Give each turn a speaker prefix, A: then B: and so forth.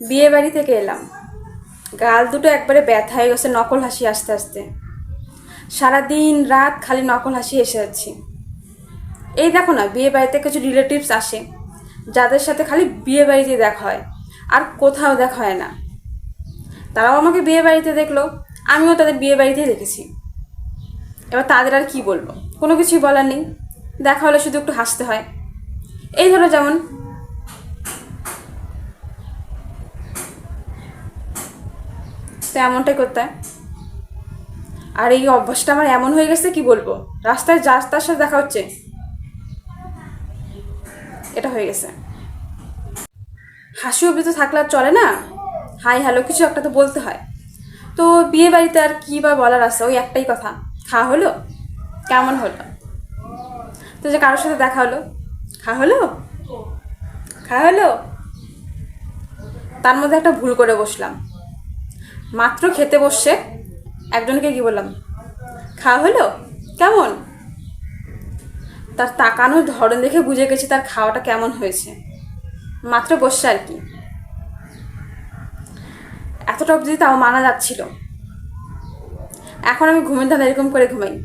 A: বিয়ে বাড়ি থেকে এলাম। গাল দুটো একবারে ব্যথা হয়ে গেছে, নকল হাসি আস্তে আস্তে। সারাদিন রাত খালি নকল হাসি এসে যাচ্ছি। এই দেখো না বিয়ে বাড়িতে কিছু রিলেটিভস আসে, যাদের সাথে খালি বিয়ে বাড়িতে দেখা হয়, আর কোথাও দেখা হয় না। তারাও আমাকে বিয়ে বাড়িতে দেখল, আমিও তাদের বিয়ে বাড়িতেই দেখেছি। এবার তাদের আর কি বলব? কোনো কিছুই বলার নেই। দেখা হলে শুধু একটু হাসতে হয়। এই ধরো যেমন তো এমনটাই করতে। আর এই অভ্যাসটা আমার এমন হয়ে গেছে, কি বলব? রাস্তায় যার তার সাথে দেখা হচ্ছে। এটা হয়ে গেছে। হাসি অবধি তো থাকলে আর চলে না? হাই, হ্যালো, কিছু একটা তো বলতে হয়। তো বিয়ে বাড়িতে আর কী বা বলার আছে? ওই একটাই কথা। খাওয়া হলো? কেমন হলো? তো যে কারোর সাথে দেখা হলো? খাওয়া হলো? খাওয়া হলো? তার মধ্যে একটা ভুল করে বসলাম। মাত্র খেতে বসছে একজনকে কি বললাম? খাওয়া হলো? কেমন? তার তাকানোর ধরন দেখে বুঝে গেছি তার খাওয়াটা কেমন হয়েছে। মাত্র বসছে আর কি। এতটা অবধি তাও মানা যাচ্ছিল। এখন আমি ঘুমের ধারা এরকম করে ঘুমাই।